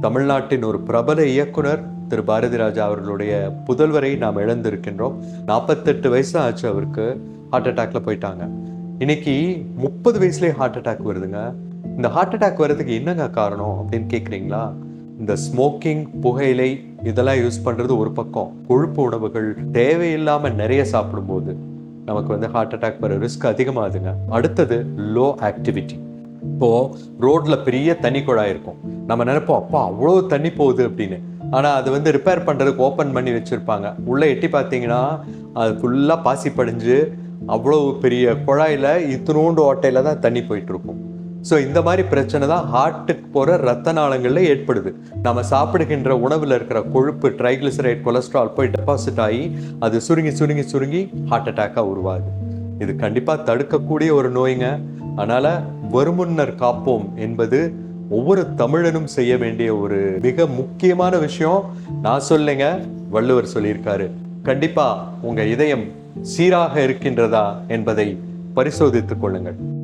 தமிழ்நாட்டின் ஒரு பிரபல இயக்குனர் திரு. பாரதி ராஜா அவர்களுடைய புதல்வரை நாம் இழந்திருக்கின்றோம். நாற்பத்தெட்டு வயசு ஆச்சு அவருக்கு ஹார்ட் அட்டாக்ல போயிட்டாங்க. இன்னைக்கு முப்பது வயசுலேயே ஹார்ட் அட்டாக் வருதுங்க. இந்த ஹார்ட் அட்டாக் வர்றதுக்கு என்னங்க காரணம் அப்படின்னு கேட்குறீங்களா இந்த ஸ்மோக்கிங் புகையிலை இதெல்லாம் யூஸ் பண்ணுறது ஒரு பக்கம். கொழுப்பு உணவுகள் தேவையில்லாமல் நிறைய சாப்பிடும்போது நமக்கு வந்து ஹார்ட் அட்டாக் வர ரிஸ்க் அதிகமாகுதுங்க. அடுத்தது லோ ஆக்டிவிட்டி இப்போ ரோட்ல பெரிய தண்ணி குழாய் இருக்கும். நம்ம நினைப்போம் அப்பா அவ்வளோ தண்ணி போகுது அப்படின்னு. ஆனா அது வந்து ரிப்பேர் பண்றதுக்கு ஓப்பன் பண்ணி வச்சிருப்பாங்க. உள்ள எட்டி பார்த்தீங்கன்னா அது ஃபுல்லா பாசி படிஞ்சு அவ்வளோ பெரிய குழாயில இத்தினோண்டு ஓட்டையில் தான் தண்ணி போயிட்டு இருக்கும் ஸோ இந்த மாதிரி பிரச்சனை தான் ஹார்ட்டுக்கு போகிற ரத்த நாளங்களில் ஏற்படுது. நம்ம சாப்பிடுகின்ற உணவில் இருக்கிற கொழுப்பு ட்ரைக்ளிசரைட் கொலஸ்ட்ரால் போய் டெபாசிட் ஆகி அது சுருங்கி சுருங்கி சுருங்கி ஹார்ட் அட்டாக்காக உருவாகுது. இது கண்டிப்பாக தடுக்கக்கூடிய ஒரு நோய்ங்க. அதனால் வருமுன்னர் காப்போம் என்பது ஒவ்வொரு தமிழனும் செய்ய வேண்டிய ஒரு மிக முக்கியமான விஷயம். நான் சொல்லுங்க வள்ளுவர் சொல்லியிருக்காரு. கண்டிப்பா உங்க இதயம் சீராக இருக்கின்றதா என்பதை பரிசோதித்துக் கொள்ளுங்கள்.